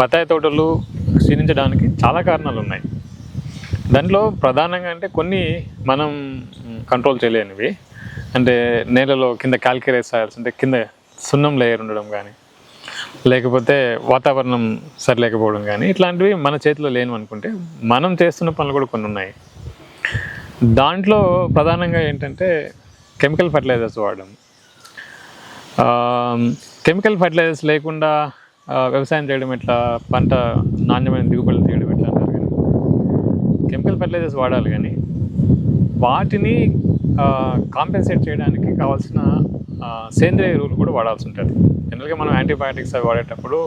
బత్తాయి తోటలు క్షీణించడానికి చాలా కారణాలు ఉన్నాయి. దాంట్లో ప్రధానంగా అంటే కొన్ని మనం కంట్రోల్ చేయలేనివి. అంటే నేలలో కింద క్యాల్కులేట్ సాయిల్స్ అంటే కింద సున్నం లేయర్ ఉండడం కానీ లేకపోతే వాతావరణం సరిలేకపోవడం కానీ ఇట్లాంటివి మన చేతిలో లేను అనుకుంటే మనం చేస్తున్న పనులు కూడా కొన్ని ఉన్నాయి. దాంట్లో ప్రధానంగా ఏంటంటే కెమికల్ ఫర్టిలైజర్స్ వాడడం. కెమికల్ ఫర్టిలైజర్స్ లేకుండా వ్యవసాయం చేయడం ఎట్లా? పంట నాణ్యమైన దిగుబడులు తీయడం ఎట్లా అంటారు కానీ? కెమికల్ ఫర్టిలైజర్స్ వాడాలి కానీ వాటిని కాంపెన్సేట్ చేయడానికి కావాల్సిన సేంద్రియ ఎరువులు కూడా వాడాల్సి ఉంటుంది. జనరల్గా మనం యాంటీబయాటిక్స్ అవి వాడేటప్పుడు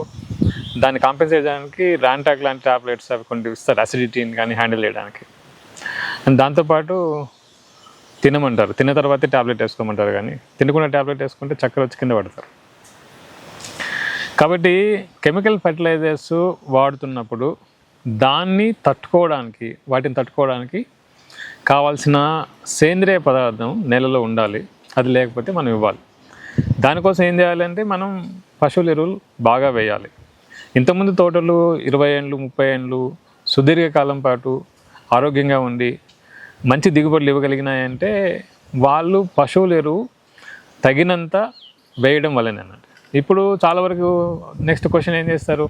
దాన్ని కాంపెన్సేట్ చేయడానికి ర్యాంటాక్ లాంటి టాబ్లెట్స్ అవి కొన్ని ఇస్తారు అసిడిటీని కానీ హ్యాండిల్ చేయడానికి. అండ్ దాంతోపాటు తినమంటారు. తిన్న తర్వాతే ట్యాబ్లెట్ వేసుకోమంటారు కానీ తినకుండా టాబ్లెట్ వేసుకుంటే చక్కెర వచ్చి కింద పడతారు. కాబట్టి కెమికల్ ఫర్టిలైజర్స్ వాడుతున్నప్పుడు దాన్ని తట్టుకోవడానికి వాటిని తట్టుకోవడానికి కావాల్సిన సేంద్రియ పదార్థం నేలలో ఉండాలి. అది లేకపోతే మనం ఇవ్వాలి. దానికోసం ఏం చేయాలంటే మనం పశువుల ఎరువులు బాగా వేయాలి. ఇంతకుముందు తోటలు ఇరవై ఏండ్లు ముప్పై ఏండ్లు సుదీర్ఘకాలం పాటు ఆరోగ్యంగా ఉండి మంచి దిగుబడులు ఇవ్వగలిగినాయంటే వాళ్ళు పశువుల ఎరువు తగినంత వేయడం వల్లనే అన్నట్టు ఇప్పుడు చాలా వరకు నెక్స్ట్ క్వశ్చన్ ఏం చేస్తారు?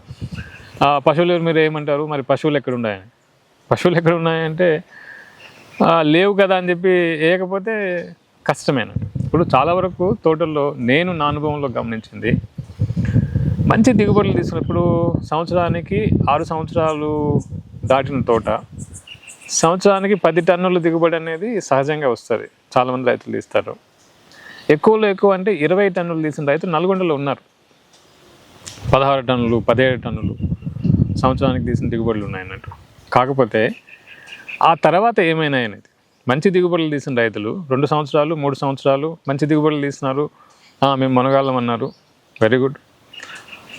ఆ, మీరు ఏమంటారు? మరి పశువులు ఎక్కడ ఉన్నాయని? పశువులు ఎక్కడ ఉన్నాయంటే లేవు కదా అని చెప్పి వేయకపోతే కష్టమేన? ఇప్పుడు చాలా వరకు తోటల్లో నేను నా అనుభవంలో గమనించింది మంచి దిగుబడులు తీసుకున్నప్పుడు సంవత్సరానికి ఆరు సంవత్సరాలు దాటిన తోట సంవత్సరానికి పది టన్నుల దిగుబడి అనేది సహజంగా వస్తుంది. చాలామంది రైతులు తీస్తారు. ఎక్కువలో ఎక్కువ అంటే ఇరవై టన్నులు తీసిన రైతులు నల్గొండలో ఉన్నారు. పదహారు టన్నులు పదిహేడు టన్నులు సంవత్సరానికి తీసిన దిగుబడులు ఉన్నాయన్నట్టు. కాకపోతే ఆ తర్వాత ఏమైనాయనేది మంచి దిగుబడులు తీసిన రైతులు రెండు సంవత్సరాలు మూడు సంవత్సరాలు మంచి దిగుబడులు తీసినారు. మేము మునగాళ్ళం అన్నారు. వెరీ గుడ్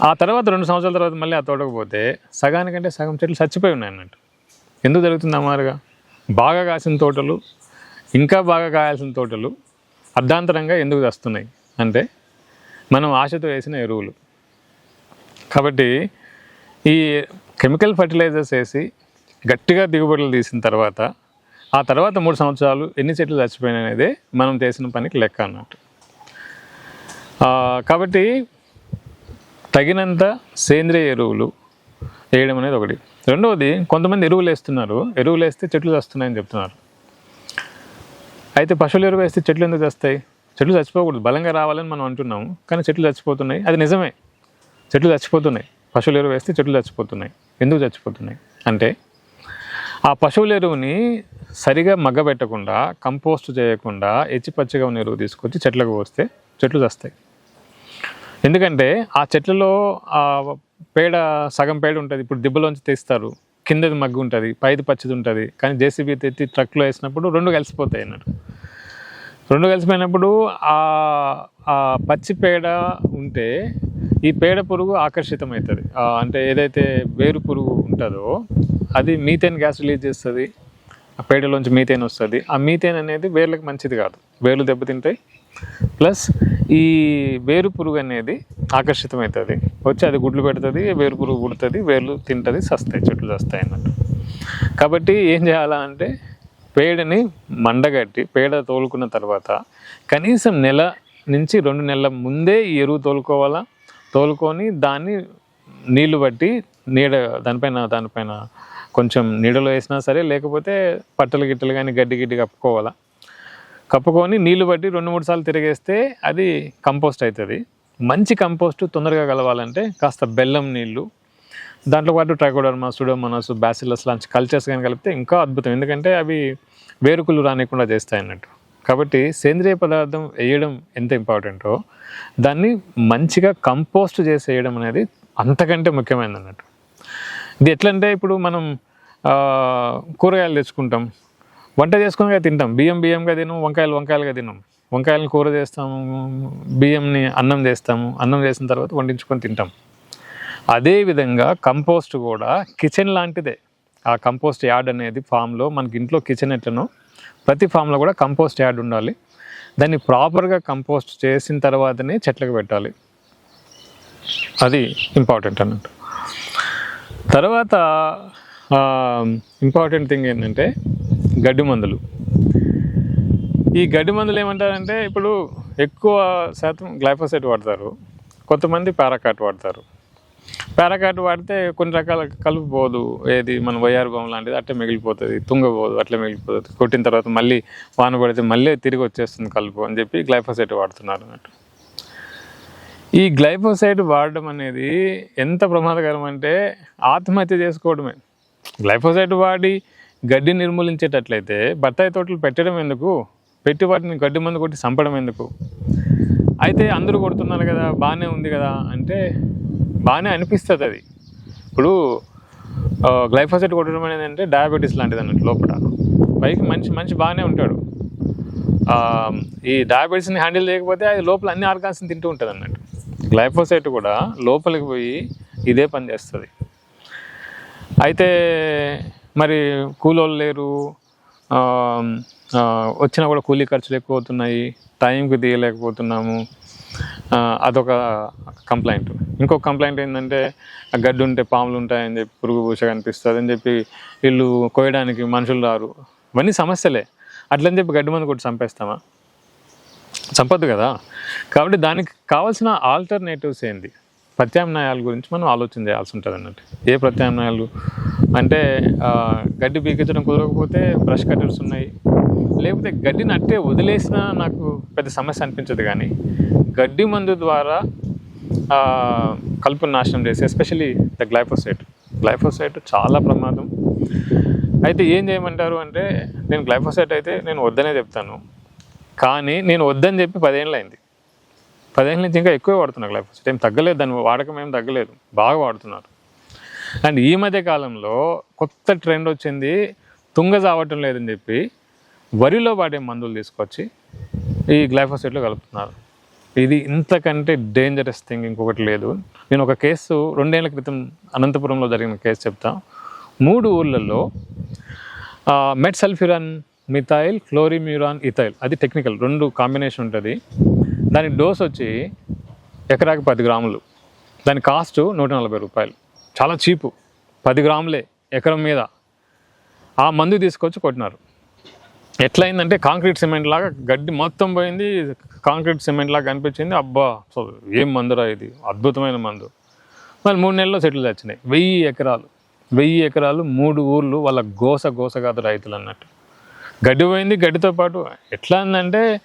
ఆ తర్వాత రెండు సంవత్సరాల తర్వాత మళ్ళీ ఆ తోటకు పోతే సగానికంటే సగం చెట్లు చచ్చిపోయి ఉన్నాయి అన్నట్టు ఎందుకు జరుగుతుంది అమ్మారుగా బాగా కాసిన తోటలు ఇంకా బాగా కాయాల్సిన తోటలు అర్ధాంతరంగా ఎందుకు వస్తున్నాయి? అంటే మనం ఆశతో వేసిన ఎరువులు. కాబట్టి ఈ కెమికల్ ఫర్టిలైజర్స్ వేసి గట్టిగా దిగుబడులు తీసిన తర్వాత ఆ తర్వాత మూడు సంవత్సరాలు ఎన్ని చెట్లు చచ్చిపోయినాయి అనేది మనం చేసిన పనికి లెక్క అన్నట్టు. కాబట్టి తగినంత సేంద్రియ ఎరువులు వేయడం అనేది ఒకటి. రెండవది కొంతమంది ఎరువులు వేస్తున్నారు. ఎరువులు వేస్తే చెట్లు వస్తున్నాయని చెప్తున్నారు. అయితే పశువుల ఎరువు వేస్తే చెట్లు ఎందుకు వస్తాయి చెట్లు చచ్చిపోకూడదు. బలంగా రావాలని మనం అంటున్నాము. కానీ చెట్లు చచ్చిపోతున్నాయి. అది నిజమే. చెట్లు చచ్చిపోతున్నాయి. పశువుల ఎరువు వేస్తే చెట్లు చచ్చిపోతున్నాయి. ఎందుకు చచ్చిపోతున్నాయి? అంటే ఆ పశువుల ఎరువుని సరిగా మగ్గబెట్టకుండా కంపోస్ట్ చేయకుండా ఎచ్చిపచ్చిగా ఉన్న ఎరువు తీసుకొచ్చి చెట్లకు పోస్తే చెట్లు చస్తాయి. ఎందుకంటే ఆ చెట్లలో ఆ పేడ సగం పేడ ఉంటుంది. ఇప్పుడు దిబ్బలోంచి తీస్తారు. కిందది మగ్గు ఉంటుంది పైది పచ్చిది ఉంటుంది. కానీ జేసీబీ తెచ్చి ట్రక్లో వేసినప్పుడు రెండు కలిసిపోతాయి అన్నట్టు. రెండు కలిసిపోయినప్పుడు ఆ పచ్చి పేడ ఉంటే ఈ పేడ పురుగు ఆకర్షితమవుతుంది. అంటే ఏదైతే వేరు పురుగు ఉంటుందో అది మీథేన్ గ్యాస్ రిలీజ్ చేస్తుంది. ఆ పేడలోంచి మీథేన్ వస్తుంది. ఆ మీథేన్ అనేది వేర్లకు మంచిది కాదు. వేర్లు దెబ్బతింటాయి ప్లస్ ఈ వేరు పురుగు అనేది ఆకర్షితమవుతుంది వచ్చి అది గుడ్లు పెడుతుంది వేరు పురుగు పుడుతుంది వేర్లు తింటుంది సస్తాయి చెట్లు వస్తాయి అన్నట్టు. కాబట్టి ఏం చేయాలా అంటే పేడని మండగట్టి పేడ తోలుకున్న తర్వాత కనీసం నెల నుంచి రెండు నెలల ముందే ఈ ఎరువు తోలుకోవాలా? తోలుకొని దాన్ని నీళ్ళు బట్టి నీడ దానిపైన దానిపైన కొంచెం నీడలో వేసినా సరే లేకపోతే పట్టలు గిట్టలు కానీ గడ్డి గిడ్డి కప్పుకోవాలా? కప్పుకొని నీళ్ళు పట్టి రెండు మూడు సార్లు తిరిగేస్తే అది కంపోస్ట్ అవుతుంది మంచి కంపోస్ట్ తొందరగా కలవాలంటే కాస్త బెల్లం నీళ్ళు దాంట్లో పాటు ట్రైకోడర్మా సుడోమోనాస్ బ్యాసిలస్ లాంటి కల్చర్స్ కానీ కలిపితే ఇంకా అద్భుతం. ఎందుకంటే అవి వేరుకులు రానికుండా చేస్తాయి అన్నట్టు. కాబట్టి సేంద్రియ పదార్థం వేయడం ఎంత ఇంపార్టెంటో దాన్ని మంచిగా కంపోస్ట్ చేసి వేయడం అనేది అంతకంటే ముఖ్యమైనది అన్నట్టు. ఇది ఎట్లంటే ఇప్పుడు మనం కూరగాయలు తెచ్చుకుంటాం. వంట చేసుకుని తింటాం. బియ్యం బియ్యంగా తినం వంకాయలు వంకాయలుగా తినం వంకాయలను కూర చేస్తాము బియ్యంని అన్నం చేస్తాము అన్నం చేసిన తర్వాత వండించుకొని తింటాం. అదేవిధంగా కంపోస్ట్ కూడా కిచెన్ లాంటిదే. ఆ కంపోస్ట్ యాడ్ అనేది ఫామ్లో మనకి ఇంట్లో కిచెన్ ఎట్లనో ప్రతి ఫామ్లో కూడా కంపోస్ట్ యాడ్ ఉండాలి. దాన్ని ప్రాపర్గా కంపోస్ట్ చేసిన తర్వాతనే చెట్లకు పెట్టాలి. అది ఇంపార్టెంట్ అన్నట్టు. తర్వాత ఇంపార్టెంట్ థింగ్ ఏంటంటే గడ్డి మందులు. ఈ గడ్డి మందులు ఏమంటారంటే ఇప్పుడు ఎక్కువ శాతం గ్లైఫోసైట్ వాడతారు. కొంతమంది పారాకాట్ వాడతారు. పారాకాట్ వాడితే కొన్ని రకాల కలుపు పోదు. ఏది మన వైఆర్ బొమ్మ లాంటిది అట్లే మిగిలిపోతుంది. తుంగపోదు అట్లే మిగిలిపోతుంది. కొట్టిన తర్వాత మళ్ళీ వాన పడితే మళ్ళీ తిరిగి వచ్చేస్తుంది కలుపు అని చెప్పి గ్లైఫోసైట్ వాడుతున్నారు అన్నట్టు. ఈ గ్లైఫోసైడ్ వాడడం అనేది ఎంత ప్రమాదకరం అంటే ఆత్మహత్య చేసుకోవడమే. గ్లైఫోసైడ్ వాడి గడ్డి నిర్మూలించేటట్లయితే బత్తాయి తోటలు పెట్టడం ఎందుకు? పెట్టి వాటిని గడ్డి మందు కొట్టి చంపడం ఎందుకు? అయితే అందరూ కొడుతున్నారు కదా బాగానే ఉంది కదా అంటే బాగానే అనిపిస్తుంది అది. ఇప్పుడు ఆ, కొట్టడం అనేది అంటే డయాబెటీస్ లాంటిది అన్నట్టు లోపల. పైకి మనిషి మనిషి బాగానే ఉంటాడు. ఈ డయాబెటీస్ని హ్యాండిల్ చేయకపోతే అది లోపల అన్ని ఆర్గాన్స్ని తింటూ ఉంటుంది అన్నట్టు. గ్లైఫోసైట్ కూడా లోపలికి పోయి ఇదే పని చేస్తుంది. అయితే మరి కూలోళ్ళు లేరు. వచ్చినా కూడా కూలీ ఖర్చులు ఎక్కువ అవుతున్నాయి టైంకి తీయలేకపోతున్నాము. అదొక కంప్లైంట్. ఇంకొక కంప్లైంట్ ఏంటంటే గడ్డి ఉంటే పాములు ఉంటాయని చెప్పి పురుగు పూస కనిపిస్తుంది అని చెప్పి వీళ్ళు కోయడానికి మనుషులు రారు. ఇవన్నీ సమస్యలే. అట్లని చెప్పి గడ్డి మందు కొట్టి చంపేస్తామా? చంపద్దు కదా. కాబట్టి దానికి కావాల్సిన ఆల్టర్నేటివ్స్ ఏంది? ప్రత్యామ్నాయాల గురించి మనం ఆలోచన చేయాల్సి ఉంటుంది అన్నట్టు ఏ ప్రత్యామ్నాయాలు? అంటే గడ్డి పీకించడం కుదరకపోతే బ్రష్ కట్టర్స్ ఉన్నాయి. లేకపోతే గడ్డిని అట్టే వదిలేసినా నాకు పెద్ద సమస్య అనిపించదు కానీ గడ్డి మందు ద్వారా కలుపును నాశనం చేసి ఎస్పెషలీ ద గ్లైఫోసైట్. గ్లైఫోసైట్ చాలా ప్రమాదం. అయితే ఏం చేయమంటారు అంటే నేను గ్లైఫోసైట్ అయితే నేను వద్దనే చెప్తాను. కానీ నేను వద్దని చెప్పి పదేళ్ళు అయింది. పదేళ్ళ నుంచి ఇంకా ఎక్కువ వాడుతున్నాను గ్లైఫోసైట్. ఏం తగ్గలేదు దాని వాడకం ఏం తగ్గలేదు. బాగా వాడుతున్నారు. అండ్ ఈ మధ్య కాలంలో కొత్త ట్రెండ్ వచ్చింది. తుంగ చావటం లేదని చెప్పి వరిలో వాడే మందులు తీసుకొచ్చి ఈ గ్లైఫోసైట్లో కలుపుతున్నారు. ఇది ఇంతకంటే డేంజరస్ థింగ్ ఇంకొకటి లేదు. నేను ఒక కేసు రెండేళ్ళ క్రితం అనంతపురంలో జరిగిన కేసు చెప్తా. మూడు ఊర్లలో metsulfuron methyl chlorimuron ethyl అది టెక్నికల్ రెండు కాంబినేషన్ ఉంటుంది. దాని డోస్ వచ్చి ఎకరాకి పది గ్రాములు. దాని కాస్ట్ నూట నలభై రూపాయలు. చాలా చీపు పది గ్రాములే ఎకరం మీద. ఆ మందు తీసుకొచ్చి కొట్టినారు. ఎట్లయిందంటే కాంక్రీట్ సిమెంట్ లాగా గడ్డి మొత్తం పోయింది కాంక్రీట్ సిమెంట్ లాగా కనిపించింది. అబ్బా సో ఏం మందురా ఇది? అద్భుతమైన మందు. మళ్ళీ మూడు నెలల్లో సెటిల్ వచ్చినాయి. వెయ్యి ఎకరాలు వెయ్యి ఎకరాలు మూడు ఊర్లు వాళ్ళ గోస గోస కాదు రైతులు అన్నట్టు. గడ్డి పోయింది గడ్డితో పాటు ఎట్లా ఉందంటే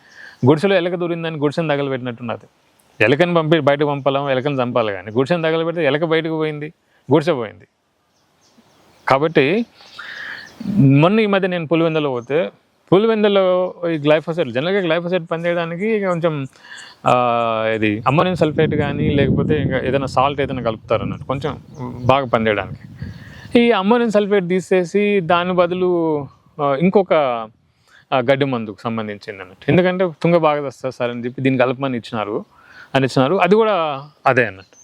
గుడిసెలో ఎలక దూరిందని గుడిసెను తగలబెట్టినట్టున్నది. ఎలకని పంపి బయటకు పంపాలా ఎలకని చంపాలి కానీ గుడిసెను తగలబెడితే ఎలక బయటకు పోయింది. గుడిసెపోయింది. కాబట్టి మొన్న ఈ మధ్య నేను పులివెందలో పోతే పులివెందలో ఈ గ్లైఫోసైట్ జనరల్గా గ్లైఫోసైట్ పనిచేయడానికి కొంచెం ఇది అమ్మోనియం సల్ఫేట్ కానీ లేకపోతే ఇంకా ఏదైనా సాల్ట్ ఏదైనా కలుపుతారు అన్నట్టు కొంచెం బాగా పనిచేయడానికి. ఈ అమ్మోనియం సల్ఫేట్ తీసేసి దాని బదులు ఇంకొక గడ్డి మందుకు సంబంధించింది అన్నట్టు ఎందుకంటే తుంగ బాగా వస్తుంది సార్ అని చెప్పి దీన్ని కలపమని ఇచ్చినారు అని ఇచ్చినారు. అది కూడా అదే అన్నట్టు.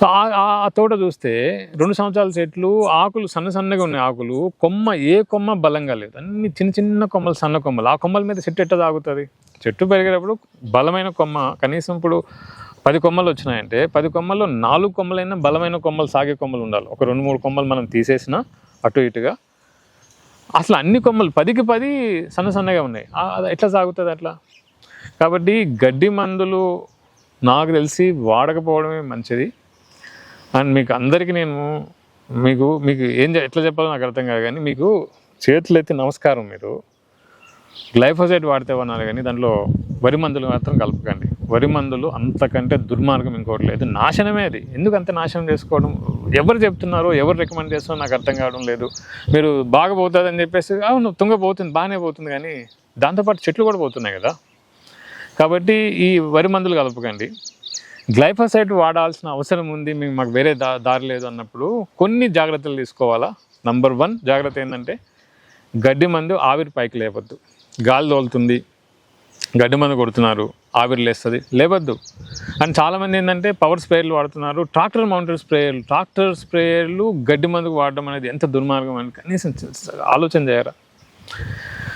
సో ఆ ఆ- తోట చూస్తే రెండు సంవత్సరాల చెట్లు ఆకులు సన్న సన్నగా ఉన్నాయి ఆకులు. కొమ్మ ఏ కొమ్మ బలంగా లేదు. అన్ని చిన్న చిన్న కొమ్మలు సన్న కొమ్మలు. ఆ కొమ్మల మీద చెట్టు ఎట్ట తాగుతుంది? చెట్టు పెరిగేటప్పుడు బలమైన కొమ్మ. కనీసం ఇప్పుడు పది కొమ్మలు వచ్చినాయంటే పది కొమ్మల్లో నాలుగు కొమ్మలైనా బలమైన కొమ్మలు సాగే కొమ్మలు ఉండాలి. ఒక రెండు మూడు కొమ్మలు మనం తీసేసిన అటు ఇటుగా. అసలు అన్ని కొమ్మలు పదికి పది సన్న సన్నగా ఉన్నాయి. ఎట్లా సాగుతుంది అట్లా? కాబట్టి గడ్డి మందులు నాకు తెలిసి వాడకపోవడమే మంచిది. అండ్ మీకు అందరికీ నేను మీకు మీకు ఏం ఎట్లా చెప్పాలో నాకు అర్థం కాదు కానీ మీకు చేతులు ఎత్తి నమస్కారం మీరు. గ్లైఫోసైట్ వాడితే అన్నారు కానీ దాంట్లో వరి మందులు మాత్రం కలపకండి. వరి మందులు అంతకంటే దుర్మార్గం ఇంకోటి లేదు. నాశనమే అది. ఎందుకు అంత నాశనం చేసుకోవడం? ఎవరు చెప్తున్నారో ఎవరు రికమెండ్ చేస్తున్నారో నాకు అర్థం కావడం లేదు. మీరు బాగా పోతుంది అని చెప్పేసి అవును తుంగ పోతుంది బాగానే పోతుంది కానీ దాంతోపాటు చెట్లు కూడా పోతున్నాయి కదా. కాబట్టి ఈ వరి మందులు కలపకండి. గ్లైఫోసైట్ వాడాల్సిన అవసరం ఉంది మేము మాకు వేరే దా దారి లేదు అన్నప్పుడు కొన్ని జాగ్రత్తలు తీసుకోవాలా? నంబర్ వన్ జాగ్రత్త ఏంటంటే గడ్డి మందు ఆవిరి పైకి లేవద్దు. గాలి తోలుతుంది గడ్డి మందు కొడుతున్నారు ఆవిరి లేస్తుంది లేవద్దు. అండ్ చాలామంది ఏంటంటే పవర్ స్ప్రేయర్లు వాడుతున్నారు ట్రాక్టర్ మౌంటెడ్ స్ప్రేయర్లు. ట్రాక్టర్ స్ప్రేయర్లు గడ్డి మందుకు వాడడం అనేది ఎంత దుర్మార్గం అని కనీసం ఆలోచన చేయరా?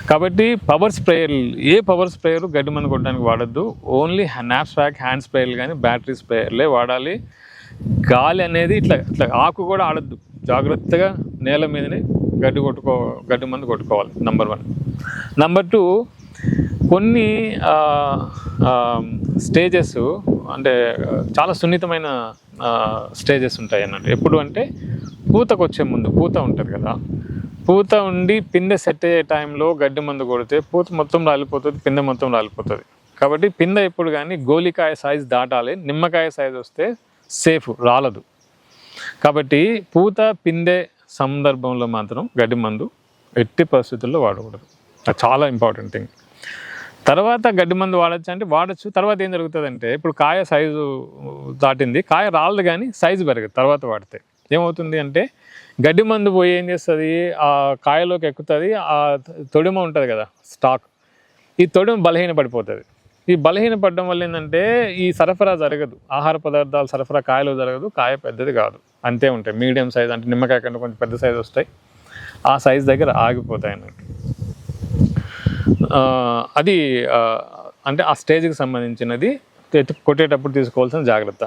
కాబట్టి పవర్ స్ప్రేయర్లు ఏ పవర్ స్ప్రేయర్ గడ్డి మందు కొట్టడానికి వాడద్దు. ఓన్లీ నాప్స్పాక్ హ్యాండ్ స్ప్రేయర్లు కానీ బ్యాటరీ స్ప్రేయర్లే వాడాలి. గాలి అనేది ఇట్లా ఇట్లా ఆకు కూడా ఆడద్దు. జాగ్రత్తగా నేల మీదనే గడ్డి కొట్టుకో గడ్డి మందు కొట్టుకోవాలి నంబర్ వన్ నంబర్ టూ కొన్ని స్టేజెస్ అంటే చాలా సున్నితమైన స్టేజెస్ ఉంటాయి అన్నట్టు ఎప్పుడు అంటే పూతకు వచ్చే ముందు పూత ఉంటుంది కదా పూత ఉండి పిందె సెట్ అయ్యే టైంలో గడ్డి మందు కొడితే పూత మొత్తం రాలిపోతుంది పిందె మొత్తం రాలిపోతుంది. కాబట్టి పిందె ఎప్పుడు కానీ గోలికాయ సైజ్ దాటాలి నిమ్మకాయ సైజ్ వస్తే సేఫ్ రాలదు. కాబట్టి పూత పిందె సందర్భంలో మాత్రం గడ్డి మందు ఎట్టి పరిస్థితుల్లో వాడకూడదు. అది చాలా ఇంపార్టెంట్ థింగ్ తర్వాత గడ్డి మందు వాడచ్చు అంటే వాడచ్చు. తర్వాత ఏం జరుగుతుందంటే ఇప్పుడు కాయ సైజు దాటింది కాయ రాలదు కానీ సైజు పెరగదు తర్వాత వాడితే. ఏమవుతుంది అంటే గడ్డి మందు పోయి ఏం చేస్తుంది? ఆ కాయలోకి ఎక్కుతుంది ఆ తొడిమ ఉంటుంది కదా స్టాక్. ఈ తొడిమ బలహీన పడిపోతుంది ఈ బలహీన పడడం వల్ల ఏంటంటే ఈ సరఫరా జరగదు. ఆహార పదార్థాలు సరఫరా కాయలు జరగదు కాయ పెద్దది కాదు. అంతే ఉంటాయి. మీడియం సైజ్ అంటే నిమ్మకాయ కంటే కొంచెం పెద్ద సైజ్ వస్తాయి. ఆ సైజ్ దగ్గర ఆగిపోతాయి అన్నట్టు. అది అంటే ఆ స్టేజ్కి సంబంధించినది కొట్టేటప్పుడు తీసుకోవాల్సిన జాగ్రత్త.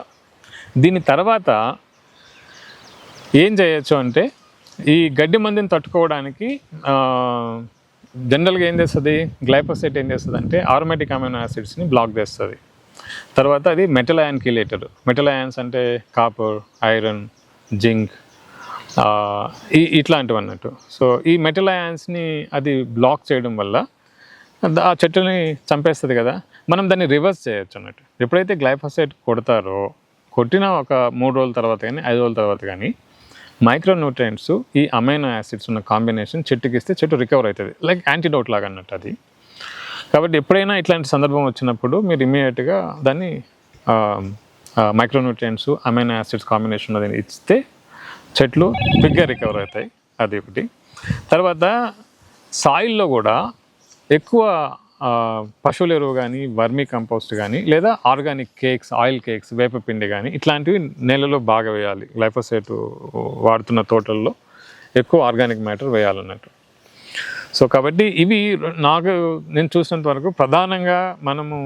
దీని తర్వాత ఏం చేయొచ్చు అంటే ఈ గడ్డి మందిని తట్టుకోవడానికి జనరల్గా ఏం చేస్తుంది? గ్లైపోసైట్ ఏం చేస్తుంది అంటే ఆరోమేటిక్ అమైనో యాసిడ్స్ని బ్లాక్ చేస్తుంది. తర్వాత అది metal ion chelator metal ions అంటే కాపర్ ఐరన్ జింక్ ఈ ఇట్లాంటివి అన్నట్టు సో ఈ మెటల్ అయాన్స్ని అది బ్లాక్ చేయడం వల్ల ఆ చెట్టుని చంపేస్తుంది కదా. మనం దాన్ని రివర్స్ చేయొచ్చు అన్నట్టు. ఎప్పుడైతే గ్లైఫోసైట్ కొడతారో కొట్టిన ఒక మూడు రోజుల తర్వాత కానీ ఐదు రోజుల తర్వాత కానీ మైక్రో న్యూట్రియంట్స్ ఈ అమైనో యాసిడ్స్ ఉన్న కాంబినేషన్ చెట్టుకి ఇస్తే చెట్టు రికవర్ అవుతుంది. లైక్ యాంటీడోట్ లాగా అన్నట్టు అది. కాబట్టి ఎప్పుడైనా ఇట్లాంటి సందర్భం వచ్చినప్పుడు మీరు ఇమీడియట్గా దాన్ని మైక్రోన్యూట్రియంట్స్ అమైనో యాసిడ్స్ కాంబినేషన్ అది ఇస్తే చెట్లు బిగ్గా రికవర్ అవుతాయి. అది ఒకటి. తర్వాత సాయిల్లో కూడా ఎక్కువ పశువుల ఎరువు కానీ వర్మీ కంపోస్ట్ కానీ లేదా ఆర్గానిక్ కేక్స్ ఆయిల్ కేక్స్ వేపపిండి కానీ ఇట్లాంటివి నేలలో బాగా వేయాలి. గ్లైఫోసేట్ వాడుతున్న తోటల్లో ఎక్కువ ఆర్గానిక్ మ్యాటర్ వేయాలన్నట్టు. సో కాబట్టి ఇవి నాకు నేను చూసినంత వరకు ప్రధానంగా మనము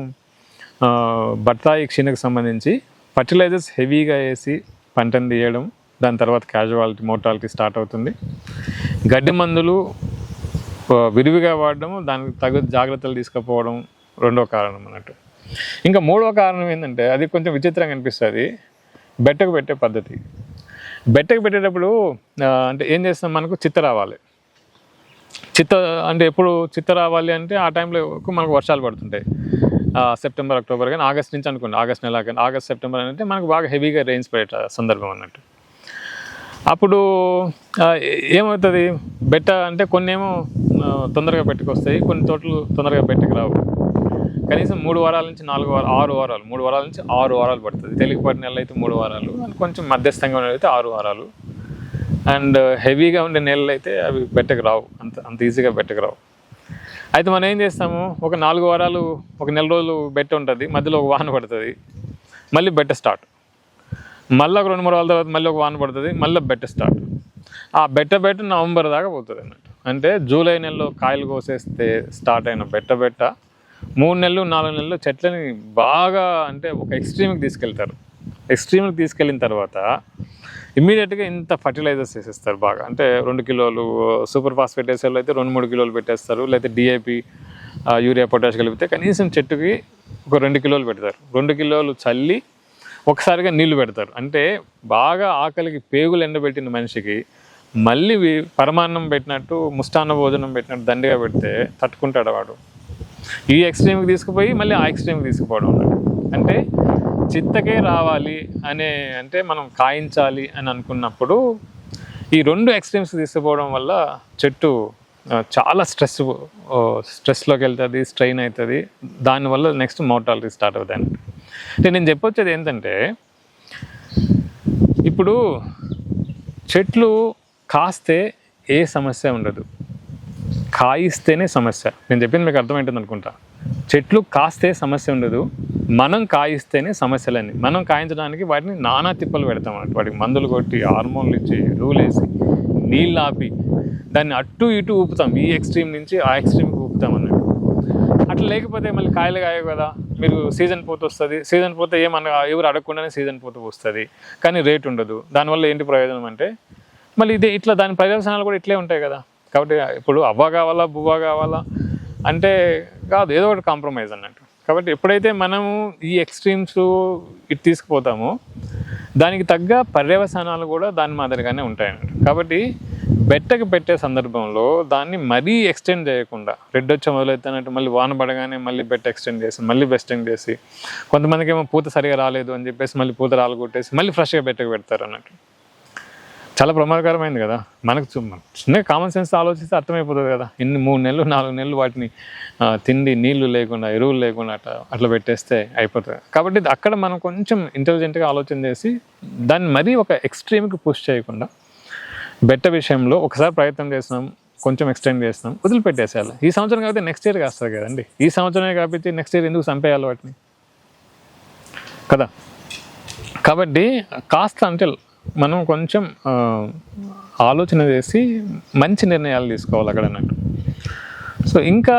బత్తాయి క్షీణకు సంబంధించి ఫర్టిలైజర్స్ హెవీగా వేసి పంటను తీయడం దాని తర్వాత క్యాజువాలిటీ మోటాలిటీ స్టార్ట్ అవుతుంది. గడ్డి మందులు విరివిగా వాడడం దానికి తగు జాగ్రత్తలు తీసుకుపోవడం రెండో కారణం అన్నట్టు. ఇంకా మూడో కారణం ఏంటంటే అది కొంచెం విచిత్రంగా అనిపిస్తుంది. బెట్టకు పెట్టే పద్ధతి. బెట్టకు పెట్టేటప్పుడు అంటే ఏం చేస్తాం మనకు చిత్త రావాలి. చిత్త అంటే ఎప్పుడు చిత్త రావాలి అంటే ఆ టైంలో మనకు వర్షాలు పడుతుంటాయి. ఆ, సెప్టెంబర్ అక్టోబర్ కానీ ఆగస్ట్ నుంచి అనుకోండి ఆగస్ట్ నెల కానీ ఆగస్ట్ సెప్టెంబర్ అంటే మనకు బాగా హెవీగా రేంజ్ పడే సందర్భం అన్నట్టు. అప్పుడు ఏమవుతుంది? బెట్ట అంటే కొన్ని ఏమో తొందరగా పెట్టుకొస్తాయి కొన్ని తోటలు తొందరగా పెట్టుకు రావు. కనీసం మూడు వారాల నుంచి నాలుగు వారాలు ఆరు వారాలు. మూడు వారాల నుంచి ఆరు వారాలు పడుతుంది. తెలుగుపాటి నెలలు అయితే మూడు వారాలు. కొంచెం మధ్యస్థంగా ఉండేది అయితే ఆరు వారాలు. అండ్ హెవీగా ఉండే నెలలు అయితే అవి బెట్టకు రావు. అంత అంత ఈజీగా బెట్టకు రావు. అయితే మనం ఏం చేస్తాము? ఒక నాలుగు వారాలు ఒక నెల రోజులు బెట్ట ఉంటుంది. మధ్యలో ఒక వాహన పడుతుంది. మళ్ళీ బెట్ట స్టార్ట్. మళ్ళీ ఒక రెండు మూడు రోజుల తర్వాత మళ్ళీ ఒక వాన పడుతుంది మళ్ళీ బెట్ట స్టార్ట్. ఆ బెట్ట బెట్ట నవంబర్ దాకా పోతుంది అన్నట్టు. అంటే జూలై నెలలో కాయలు కోసేస్తే స్టార్ట్ అయిన బెట్ట బెట్ట మూడు నెలలు నాలుగు నెలలు చెట్లని బాగా అంటే ఒక ఎక్స్ట్రీమ్కి తీసుకెళ్తారు. ఎక్స్ట్రీమ్కి తీసుకెళ్ళిన తర్వాత ఇమ్మీడియట్గా ఇంత ఫర్టిలైజర్స్ వేసేస్తారు బాగా. అంటే రెండు కిలోలు సూపర్ ఫాస్ఫేట్ వేసే అయితే రెండు మూడు కిలోలు పెట్టేస్తారు లేకపోతే డిఏపి యూరియా పొటాష్ కలిపితే కనీసం చెట్టుకి ఒక రెండు కిలోలు పెడతారు. రెండు కిలోలు చల్లి ఒకసారిగా నీళ్ళు పెడతారు. అంటే బాగా ఆకలికి పేగులు ఎండబెట్టిన మనిషికి మళ్ళీ పరమాన్నం పెట్టినట్టు ముష్టాన్న భోజనం పెట్టినట్టు దండిగా పెడితే తట్టుకుంటాడు వాడు? ఈ ఎక్స్ట్రీమ్కి తీసుకుపోయి మళ్ళీ ఆ ఎక్స్ట్రీమ్కి తీసుకుపోవడం అంటే చిత్తకే రావాలి అనే అంటే మనం కాయించాలి అని అనుకున్నప్పుడు ఈ రెండు ఎక్స్ట్రీమ్స్ తీసుకుపోవడం వల్ల చెట్టు చాలా స్ట్రెస్ స్ట్రెస్లోకి వెళ్తుంది స్ట్రెయిన్ అవుతుంది దానివల్ల నెక్స్ట్ మోర్టాలిటీ స్టార్ట్ అవుతాయి అన్నట్టు. అంటే నేను చెప్పొచ్చేది ఏంటంటే ఇప్పుడు చెట్లు కాస్తే ఏ సమస్య ఉండదు. కాయిస్తేనే సమస్య. నేను చెప్పింది మీకు అర్థమైంటుంది అనుకుంటా. చెట్లు కాస్తే సమస్య ఉండదు. మనం కాయిస్తేనే సమస్యలన్నీ. మనం కాయించడానికి వాటిని నానా తిప్పలు పెడతాం అన్నట్టు వాటికి మందులు కొట్టి హార్మోన్లు ఇచ్చి ఎరువులేసి నీళ్ళు ఆపి దాన్ని అటు ఇటు ఊపుతాం. ఈ ఎక్స్ట్రీమ్ నుంచి ఆ ఎక్స్ట్రీమ్కి ఊపుతాం అన్నట్టు. అట్లా లేకపోతే మళ్ళీ కాయలు కాయవు కదా. మీరు సీజన్ పూత వస్తుంది. సీజన్ పోతే ఏమన్నా ఎవరు అడగకుండానే సీజన్ పోతూ వస్తుంది. కానీ రేట్ ఉండదు. దానివల్ల ఏంటి ప్రయోజనం అంటే మళ్ళీ ఇదే ఇట్లా దాని పర్యవసనాలు కూడా ఇట్లే ఉంటాయి కదా. కాబట్టి ఇప్పుడు అవ్వ కావాలా బువ్వ కావాలా అంటే కాదు ఏదో ఒకటి కాంప్రమైజ్ అన్నట్టు. కాబట్టి ఎప్పుడైతే మనము ఈ ఎక్స్ట్రీమ్స్ ఇటు తీసుకుపోతామో దానికి తగ్గ పర్యవసానాలు కూడా దాని మాదిరిగానే ఉంటాయి అన్నట్టు కాబట్టి బెట్టకు పెట్టే సందర్భంలో దాన్ని మరీ ఎక్స్టెండ్ చేయకుండా రెడ్ వచ్చి మొదలెత్తినట్టు మళ్ళీ వాన పడగానే మళ్ళీ బెట్ట ఎక్స్టెండ్ చేసి మళ్ళీ బెస్టింగ్ చేసి కొంతమందికి ఏమో పూత సరిగా రాలేదు అని చెప్పేసి మళ్ళీ పూత రాలు కొట్టేసి మళ్ళీ ఫ్రెష్గా బెట్టకు పెడతారు అన్నట్టు. చాలా ప్రమాదకరమైంది కదా మనకు చు- చిన్న కామన్ సెన్స్ ఆలోచిస్తే అర్థమైపోతుంది కదా. ఇన్ని మూడు నెలలు నాలుగు నెలలు వాటిని తిండి నీళ్ళు లేకుండా ఎరువులు లేకుండా అట్లా అట్లా పెట్టేస్తే అయిపోతుంది. కాబట్టి అక్కడ మనం కొంచెం ఇంటెలిజెంట్గా ఆలోచన చేసి దాన్ని మరీ ఒక ఎక్స్ట్రీమ్కి పుష్ చేయకుండా బెట్ట విషయంలో ఒకసారి ప్రయత్నం చేసినాం కొంచెం ఎక్స్టెండ్ చేస్తాం వదిలిపెట్టేసేయాలి. ఈ సంవత్సరం కాబట్టి నెక్స్ట్ ఇయర్ కాస్తారు కదండి. ఈ సంవత్సరమే కాబట్టి నెక్స్ట్ ఇయర్ ఎందుకు చంపేయాలి వాటిని? కదా? కాబట్టి కాస్త అంటే మనం కొంచెం ఆలోచన చేసి మంచి నిర్ణయాలు తీసుకోవాలి అక్కడ అన్నట్టు. సో ఇంకా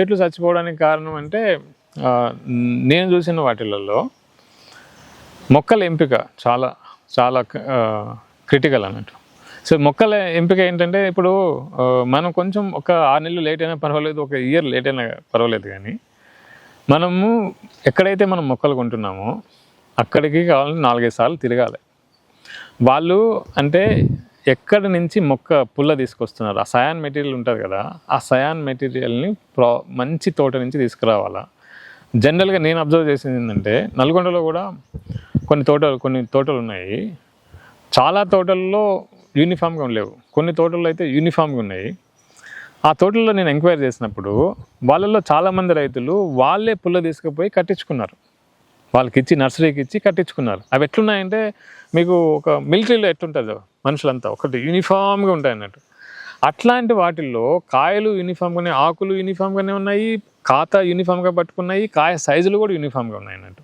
చెట్లు చచ్చిపోవడానికి కారణం అంటే నేను చూసిన వాటిలలో మొక్కల ఎంపిక చాలా చాలా క్రిటికల్ అన్నట్టు. సో మొక్కల ఎంపిక ఏంటంటే ఇప్పుడు మనం కొంచెం ఒక ఆరు నెలలు లేట్ అయినా పర్వాలేదు ఒక ఇయర్ లేట్ అయినా పర్వాలేదు కానీ మనము ఎక్కడైతే మనం మొక్కలు కొంటున్నామో అక్కడికి కావాలంటే నాలుగైదు సార్లు తిరగాలి. వాళ్ళు అంటే ఎక్కడి నుంచి మొక్క పుల్ల తీసుకొస్తున్నారు? ఆ సయాన్ మెటీరియల్ ఉంటుంది కదా ఆ సయాన్ మెటీరియల్ని ప్రా మంచి తోట నుంచి తీసుకురావాలా? జనరల్గా నేను అబ్జర్వ్ చేసింది ఏంటంటే నల్గొండలో కూడా కొన్ని తోటలు కొన్ని తోటలు ఉన్నాయి. చాలా తోటల్లో యూనిఫామ్గా లేవు కొన్ని తోటల్లో అయితే యూనిఫామ్గా ఉన్నాయి. ఆ తోటల్లో నేను ఎంక్వైరీ చేసినప్పుడు వాళ్ళల్లో చాలామంది రైతులు వాళ్ళే పుల్ల తీసుకుపోయి కట్టించుకున్నారు. వాళ్ళకి ఇచ్చి నర్సరీకి ఇచ్చి కట్టించుకున్నారు. అవి ఎట్లున్నాయంటే మీకు ఒక మిలిటరీలో ఎట్లుంటుందో మనుషులంతా ఒకటి యూనిఫామ్గా ఉంటాయి అన్నట్టు. అట్లాంటి వాటిల్లో కాయలు యూనిఫామ్గానే ఆకులు యూనిఫామ్గానే ఉన్నాయి ఖాతా యూనిఫామ్గా పట్టుకున్నాయి కాయ సైజులు కూడా యూనిఫామ్గా ఉన్నాయి అన్నట్టు.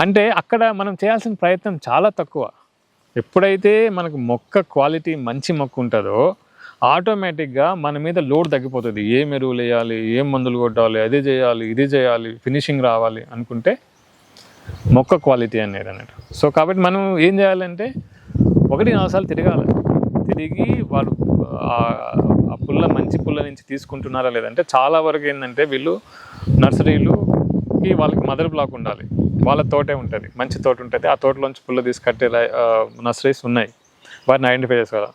అంటే అక్కడ మనం చేయాల్సిన ప్రయత్నం చాలా తక్కువ. ఎప్పుడైతే మనకు మొక్క క్వాలిటీ మంచి మొక్క ఉంటుందో ఆటోమేటిక్గా మన మీద లోడ్ తగ్గిపోతుంది. ఏం ఎరువులు వేయాలి ఏం మందులు కొట్టాలి అది చేయాలి ఇది చేయాలి ఫినిషింగ్ రావాలి అనుకుంటే మొక్క క్వాలిటీ అనేది అన్నట్టు. సో కాబట్టి మనం ఏం చేయాలంటే ఒకటి నాలుగు తిరగాలి. తిరిగి వాడు ఆ- ఆ పుల్ల మంచి పుల్ల నుంచి తీసుకుంటున్నారా లేదంటే చాలా వరకు ఏంటంటే వీళ్ళు నర్సరీలుకి వాళ్ళకి మదర్ బ్లాక్ ఉండాలి. వాళ్ళ తోటే ఉంటుంది మంచి తోట ఉంటుంది. ఆ తోటలోంచి పుల్ల తీసుకట్టే నర్సరీస్ ఉన్నాయి. వాటిని ఐడెంటిఫై చేసుకోవాలి?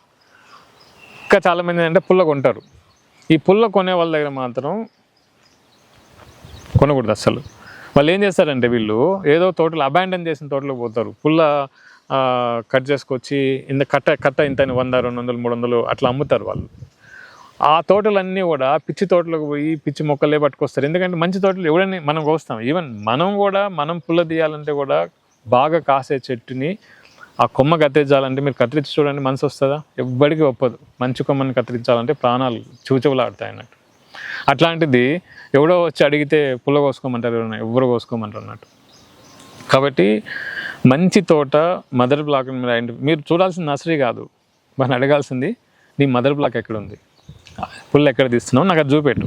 ఇంకా చాలామంది అంటే పుల్ల కొంటారు. ఈ పుల్ల కొనే వాళ్ళ దగ్గర మాత్రం కొనకూడదు అసలు వాళ్ళు ఏం చేస్తారంటే వీళ్ళు ఏదో తోటలు అబాండన్ చేసిన తోటలకు పోతారు. పుల్ల కట్ చేసుకొచ్చి ఇంత కట్ట కట్ట ఇంత అని వంద రెండు వందలు మూడు వందలు అట్లా అమ్ముతారు వాళ్ళు. ఆ తోటలన్నీ కూడా పిచ్చి తోటలకు పోయి పిచ్చి మొక్కలే పట్టుకొస్తారు. ఎందుకంటే మంచి తోటలు ఎవడని మనం కోస్తాం. ఈవెన్ మనం కూడా మనం పుల్ల తీయాలంటే కూడా బాగా కాసే చెట్టుని ఆ కొమ్మ కత్తిరించాలంటే మీరు కత్తిరించి చూడండి మనసు వస్తుందా? ఎవ్వడికి ఒప్పదు. మంచి కొమ్మని కత్తిరించాలంటే ప్రాణాలు చూచవులాడతాయి అన్నట్టు. అట్లాంటిది ఎవడో వచ్చి అడిగితే పుల్ల కోసుకోమంటారు ఎవరైనా ఎవరు కోసుకోమంటారు అన్నట్టు. కాబట్టి మంచి తోట మదర్ బ్లాక్ మీరు మీరు చూడాల్సిన నర్సరీ కాదు. మనం అడగాల్సింది నీ మదర్ బ్లాక్ ఎక్కడ ఉంది పుల్ల ఎక్కడ తీస్తున్నావు? నాకు అది చూపెట్టు.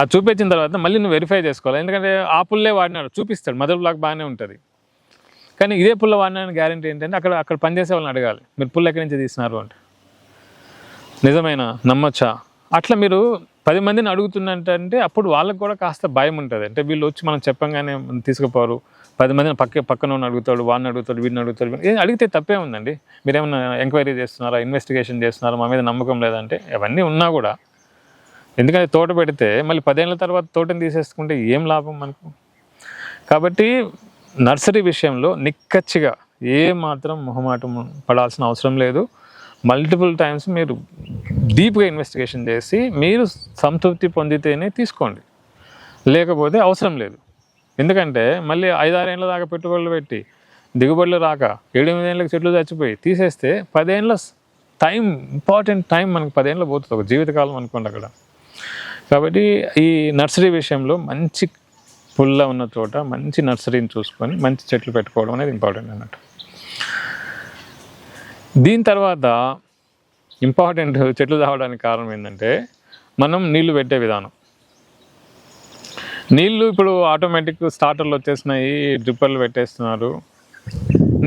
అది చూపించిన తర్వాత మళ్ళీ నువ్వు వెరిఫై చేసుకోవాలి. ఎందుకంటే ఆ పుల్లే వాడినాడు చూపిస్తాడు. మదర్ బ్లాక్ బాగానే ఉంటుంది. కానీ ఇదే పుల్ల వాడినాను గ్యారంటీ ఏంటంటే అక్కడ అక్కడ పనిచేసే వాళ్ళని అడగాలి. మీరు పుల్ల ఎక్కడి నుంచి తీసినారు? అంటే. నిజమేనా? నమ్మచ్చా? అట్లా మీరు పది మందిని అడుగుతున్నట్టంటే అప్పుడు వాళ్ళకి కూడా కాస్త భయం ఉంటుంది. అంటే వీళ్ళు వచ్చి మనం చెప్పంగానే తీసుకుపోరు. పది మందిని పక్క పక్కన ఉన్న అడుగుతాడు వాడిని అడుగుతాడు వీడిని అడుగుతాడు. ఏం అడిగితే తప్పే ఉందండి. మీరు ఏమైనా ఎంక్వైరీ చేస్తున్నారా? ఇన్వెస్టిగేషన్ చేస్తున్నారా? మా మీద నమ్మకం లేదంటే అవన్నీ ఉన్నా కూడా. ఎందుకంటే తోట పెడితే మళ్ళీ పదేళ్ళ తర్వాత తోటని తీసేసుకుంటే ఏం లాభం మనకు? కాబట్టి నర్సరీ విషయంలో నిక్కచ్చిగా ఏ మాత్రం మొహమాటం పడాల్సిన అవసరం లేదు. మల్టిపుల్ టైమ్స్ మీరు డీప్గా ఇన్వెస్టిగేషన్ చేసి మీరు సంతృప్తి పొందితేనే తీసుకోండి. లేకపోతే అవసరం లేదు. ఎందుకంటే మళ్ళీ ఐదారేళ్ళ దాకా పెట్టుబడులు పెట్టి దిగుబడులు రాక ఏడెనిమిది ఏళ్ళకి చెట్లు చచ్చిపోయి తీసేస్తే పదేళ్ళ టైం ఇంపార్టెంట్ టైం మనకు పదేళ్ళు పోతుంది ఒక జీవితకాలం అనుకోండి అక్కడ. కాబట్టి ఈ నర్సరీ విషయంలో మంచి పుల్ల ఉన్న చోట మంచి నర్సరీని చూసుకొని మంచి చెట్లు పెట్టుకోవడం అనేది ఇంపార్టెంట్ అన్నట్టు. దీని తర్వాత ఇంపార్టెంట్ చెట్లు తాగడానికి కారణం ఏంటంటే మనం నీళ్ళు పెట్టే విధానం. నీళ్ళు ఇప్పుడు ఆటోమేటిక్ స్టార్టర్లు వచ్చేసినాయి డ్రిప్పర్లు పెట్టేస్తున్నారు.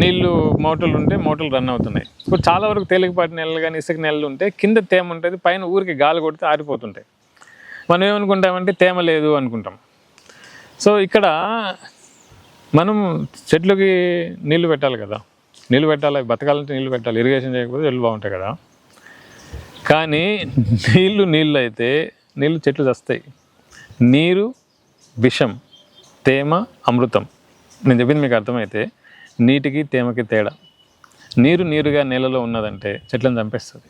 నీళ్ళు మోటార్లు ఉంటే మోటార్లు రన్ అవుతున్నాయి. ఇప్పుడు చాలా వరకు తేలికపాటి నెలలు కానీ ఇసుక నెలలు ఉంటే కింద తేమ ఉంటుంది పైన ఊరికి గాలి కొడితే ఆరిపోతుంటాయి. మనం ఏమనుకుంటామంటే తేమ లేదు అనుకుంటాం. సో ఇక్కడ మనం చెట్లకి నీళ్ళు పెట్టాలి కదా. నీళ్ళు పెట్టాలి అవి బతకాలంటే నీళ్ళు పెట్టాలి ఇరిగేషన్ చేయకపోతే చెట్లు బాగుంటాయి కదా. కానీ నీళ్ళు నీళ్ళు అయితే నీళ్ళు చెట్లు చస్తాయి. నీరు విషం తేమ అమృతం. నేను చెప్పింది మీకు అర్థమైతే నీటికి తేమకి తేడా. నీరు నీరుగా నేలలో ఉన్నదంటే చెట్లను చంపేస్తుంది.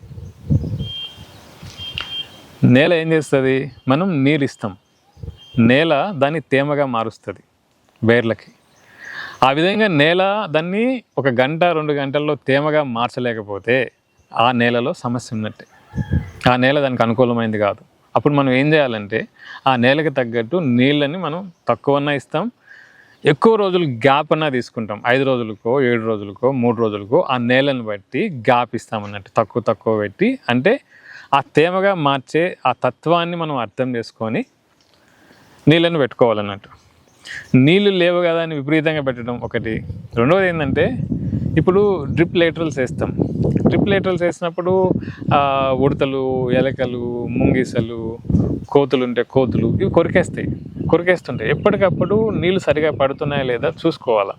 నేల ఏం చేస్తుంది? మనం నీరు ఇస్తాం నేల దాన్ని తేమగా మారుస్తుంది వేర్లకి. ఆ విధంగా నేల దాన్ని ఒక గంట రెండు గంటల్లో తేమగా మార్చలేకపోతే ఆ నేలలో సమస్య ఉన్నట్టే. ఆ నేల దానికి అనుకూలమైంది కాదు. అప్పుడు మనం ఏం చేయాలంటే ఆ నేలకి తగ్గట్టు నీళ్ళని మనం తక్కువన్నా ఇస్తాం. ఎక్కువ రోజులు గ్యాప్ అన్నా తీసుకుంటాం. ఐదు రోజులకో ఏడు రోజులకో మూడు రోజులకో ఆ నేలను బట్టి గ్యాప్ ఇస్తామన్నట్టు తక్కువ తక్కువ పెట్టి అంటే ఆ తేమగా మార్చే ఆ తత్వాన్ని మనం అర్థం చేసుకొని నీళ్ళని పెట్టుకోవాలన్నట్టు. నీళ్ళు లేవు కదా అని విపరీతంగా పెట్టడం ఒకటి. రెండవది ఏంటంటే ఇప్పుడు డ్రిప్ లేటరల్స్ వేస్తాం. డ్రిప్ లేటరల్స్ వేసినప్పుడు ఉడతలు ఎలకలు ముంగిసలు కోతులు ఉంటే కోతులు ఇవి కొరికేస్తాయి. కొరికేస్తుంటాయి. ఎప్పటికప్పుడు నీళ్ళు సరిగా పడుతున్నాయా లేదా చూసుకోవాలా.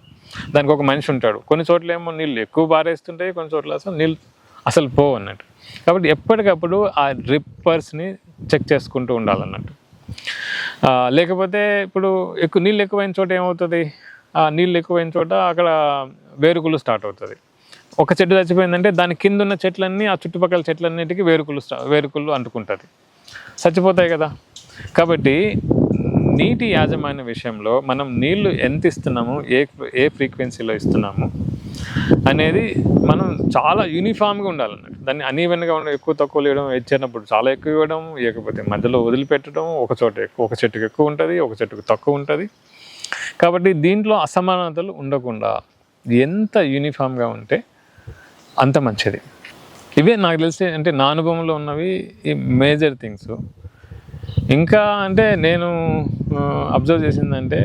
దానికి ఒక మనిషి ఉంటాడు. కొన్ని చోట్ల ఏమో నీళ్ళు ఎక్కువ బారేస్తుంటాయి కొన్ని చోట్ల అసలు నీళ్ళు అసలు పోవు అన్నట్టు. కాబట్టి ఎప్పటికప్పుడు ఆ డ్రిప్పర్స్ని చెక్ చేసుకుంటూ ఉండాలన్నట్టు. లేకపోతే ఇప్పుడు ఎక్కువ నీళ్ళు ఎక్కువైన చోట ఏమవుతుంది? ఆ నీళ్ళు ఎక్కువైన చోట అక్కడ వేరుకులు స్టార్ట్ అవుతుంది. ఒక చెట్టు చచ్చిపోయిందంటే దాని కింద ఉన్న చెట్లన్నీ ఆ చుట్టుపక్కల చెట్లన్నిటికీ వేరుకులు వేరుకులు అంటుకుంటుంది. చచ్చిపోతాయి కదా. కాబట్టి నీటి యాజమాన్య విషయంలో మనం నీళ్ళు ఎంత ఇస్తున్నాము ఏ ఏ ఫ్రీక్వెన్సీలో ఇస్తున్నాము అనేది మనం చాలా యూనిఫామ్గా ఉండాలన్నట్టు. దాన్ని అనీవెన్గా ఉండ ఎక్కువ తక్కువ లేయడం ఇచ్చినప్పుడు చాలా ఎక్కువ ఇవ్వడం ఇవ్వకపోతే మధ్యలో వదిలిపెట్టడం ఒక చోట ఎక్కువ ఒక చెట్టుకు ఎక్కువ ఉంటుంది ఒక చెట్టుకు తక్కువ ఉంటుంది. కాబట్టి దీంట్లో అసమానతలు ఉండకుండా ఎంత యూనిఫామ్గా ఉంటే అంత మంచిది. ఇవే నాకు తెలిసి అంటే నా అనుభవంలో ఉన్నవి ఈ మేజర్ థింగ్స్ ఇంకా అంటే నేను అబ్జర్వ్ చేసిందంటే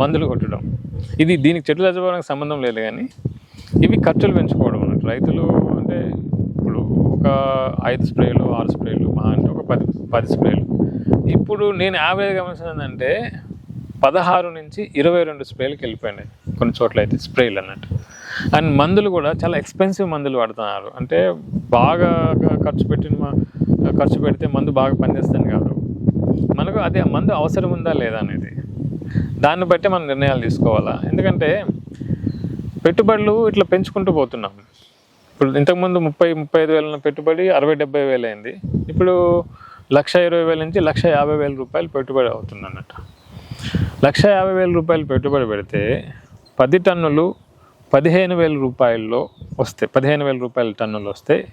మందులు కొట్టడం. ఇది దీనికి చెట్లు చచ్చిపోవడానికి సంబంధం లేదు కానీ ఇవి ఖర్చులు పెంచుకోవడం అన్నట్టు. రైతులు అంటే ఇప్పుడు ఒక ఐదు స్ప్రేలు ఆరు స్ప్రేలు మా అంటే ఒక పది పది స్ప్రేలు. ఇప్పుడు నేను ఆవేది గమనించిన అంటే పదహారు నుంచి ఇరవై రెండు స్ప్రేలకు వెళ్ళిపోయినాయి కొన్ని చోట్ల అయితే స్ప్రేలు అన్నట్టు. అండ్ మందులు కూడా చాలా ఎక్స్పెన్సివ్ మందులు వాడుతున్నారు. అంటే బాగా ఖర్చు పెట్టిన ఖర్చు పెడితే మందు బాగా పనిచేస్తుంది కాదు. మనకు అదే ఆ మందు అవసరం ఉందా లేదా అనేది. దాన్ని బట్టి మనం నిర్ణయాలు తీసుకోవాలా. ఎందుకంటే పెట్టుబడులు ఇట్లా పెంచుకుంటూ పోతున్నాం. ఇప్పుడు ఇంతకుముందు ముప్పై ముప్పై ఐదు వేల పెట్టుబడి అరవై డెబ్బై వేలు అయింది ఇప్పుడు లక్ష ఇరవై వేల నుంచి లక్ష యాభై వేల రూపాయలు పెట్టుబడి అవుతుంది అన్నట్టు లక్ష యాభై వేల రూపాయలు పెట్టుబడి పెడితే పది టన్నులు పదిహేను వేల రూపాయల్లో వస్తాయి. పదిహేను వేల రూపాయల టన్నులు వస్తే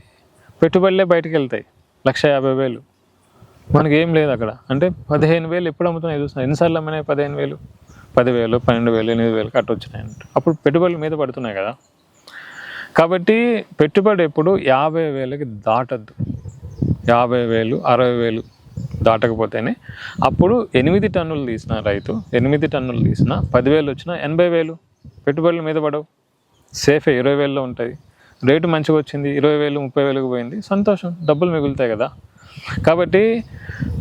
పెట్టుబడులే బయటకు వెళ్తాయి. లక్ష యాభై వేలు. మనకి ఏం లేదు అక్కడ. అంటే పదిహేను వేలు ఎప్పుడు అమ్ముతున్నాయి చూస్తున్నాయి ఎన్నిసార్లు అమ్మినాయి పదిహేను వేలు? పదివేలు పన్నెండు వేలు ఎనిమిది వేలు కట్ట వచ్చినాయి అప్పుడు పెట్టుబడుల మీద పడుతున్నాయి కదా. కాబట్టి పెట్టుబడి ఎప్పుడు యాభై వేలకి దాటద్దు. యాభై వేలు అరవై వేలు దాటకపోతేనే. అప్పుడు ఎనిమిది టన్నులు తీసిన రైతు ఎనిమిది టన్నులు తీసిన పదివేలు వచ్చినా ఎనభై వేలు. పెట్టుబడుల మీద పడవు. సేఫే ఇరవై వేలలో ఉంటుంది రేటు మంచిగా వచ్చింది ఇరవై వేలు ముప్పై వేలకు పోయింది. సంతోషం డబ్బులు మిగులుతాయి కదా. కాబట్టి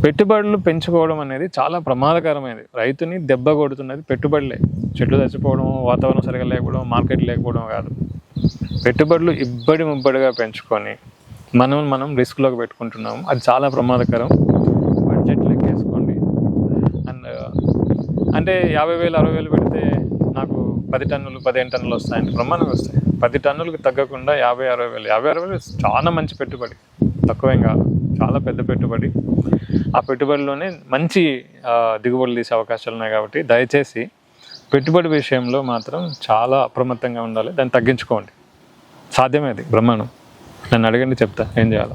పెట్టుబడులు పెంచుకోవడం అనేది చాలా ప్రమాదకరమైనది. రైతుని దెబ్బ కొడుతున్నది పెట్టుబడులే. చెట్లు చచ్చిపోవడం వాతావరణం సరిగా లేకపోవడం మార్కెట్ లేకపోవడం కాదు. పెట్టుబడులు ఇబ్బడి ముబ్బడిగా పెంచుకొని మనం మనం రిస్క్లోకి పెట్టుకుంటున్నాము. అది చాలా ప్రమాదకరం. అంటే యాభై వేలు అరవై వేలు పెడితే నాకు పది టన్నులు పదిహేను టన్నులు వస్తాయండి. బ్రహ్మాండంగా వస్తాయి. పది టన్నులకు తగ్గకుండా యాభై అరవై వేలు. యాభై అరవై వేలు చాలా మంచి పెట్టుబడి. తక్కువేం కాదు. చాలా పెద్ద పెట్టుబడి. ఆ పెట్టుబడిలోనే మంచి దిగుబడులు తీసే అవకాశాలు ఉన్నాయి కాబట్టి దయచేసి పెట్టుబడి విషయంలో మాత్రం చాలా అప్రమత్తంగా ఉండాలి. దాన్ని తగ్గించుకోండి. సాధ్యమే అది. బ్రహ్మాండం. నన్ను అడగండి చెప్తా. ఏం చేయాలో.